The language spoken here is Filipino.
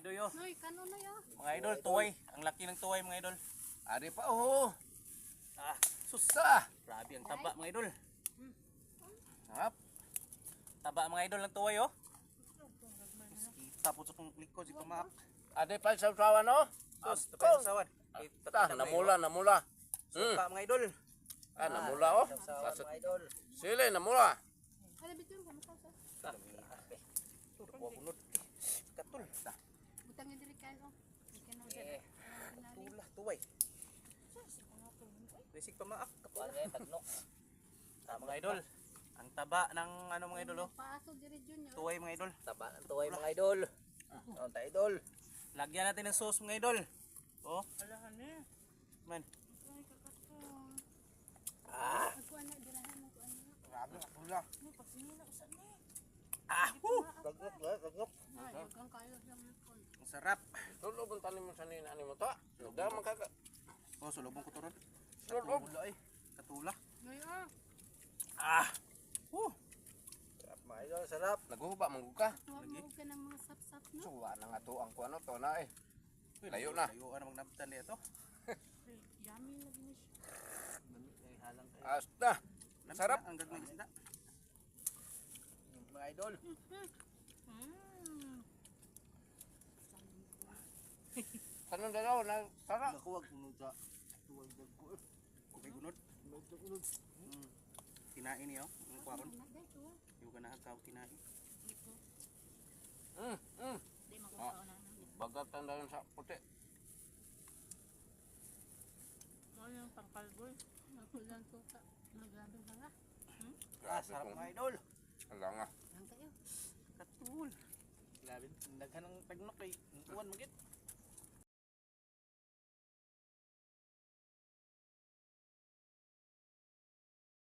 idol yo. Noy, kano na ya? Mga idol, tuway. Ang laki ng tuway mga idol. Ari pa oh. Ah, sus. Sa. Grabe ang taba mga idol. Sarap. Taba mga idol ng tuway oh. Kita po sa kong likod si Pamak. Ari pa sa sawa no? Sus, tapos sa sawan. Ta, namula, namula. Hmm. Suka mga idol. Ah, namula oh. Sili, namula. Ala bitur ka makaw sa. Turbo bunod. Katul. Ta. Butang nga diri kayo. Kano Eh, diri. Tulah tuway. Basic Pamak. Kapare tagnok. Ah, mga idol. Ang taba ng ano mga idol oh. Paaso diri junior. Tuway mga idol. Taba ng tuway mga idol. Ang ta idol. Lagyan natin ng sauce mga idol. Oh. Alahan eh. Man. Ah. Grabe, pula. Ah! Tagnok? Tagnok. Ay, kang kayo Ang sarap. Tulo bang tanim mo sa nina ni mo ta? Nagda man kaka. Oh, sulubong ko to ron. Tulo. Katula eh. Katula. Noy ah. Woo! Sarap mga idol, sarap. Naguba man ka. Huwag ka ng mga sap-sap no. Suwa na nga to ang kuano to na eh. Layo na. Layo na magnabtan dito. Yummy lagi ni siya. Halang kayo. Asta. Sarap. Ang gagmay isda. Mga idol. Kanang dalaw na sarap. Nakuwag mo sa tuwag dagko. Okay, gunod. Nagdakulod. Mm. Kinain niyo. Ang kwakon. Ano dai to? Yung ka nakakaw kinain. Ito. Mm, mm. Di makuha na. Bagat tanda sa puti. Mo yung pangkalboy. Ako lang suka. Nagabi ba nga? Ah, sarap mga idol. Ala nga. Lang kayo. Katul. Grabe. Daghan ng tagnok kay uwan magit.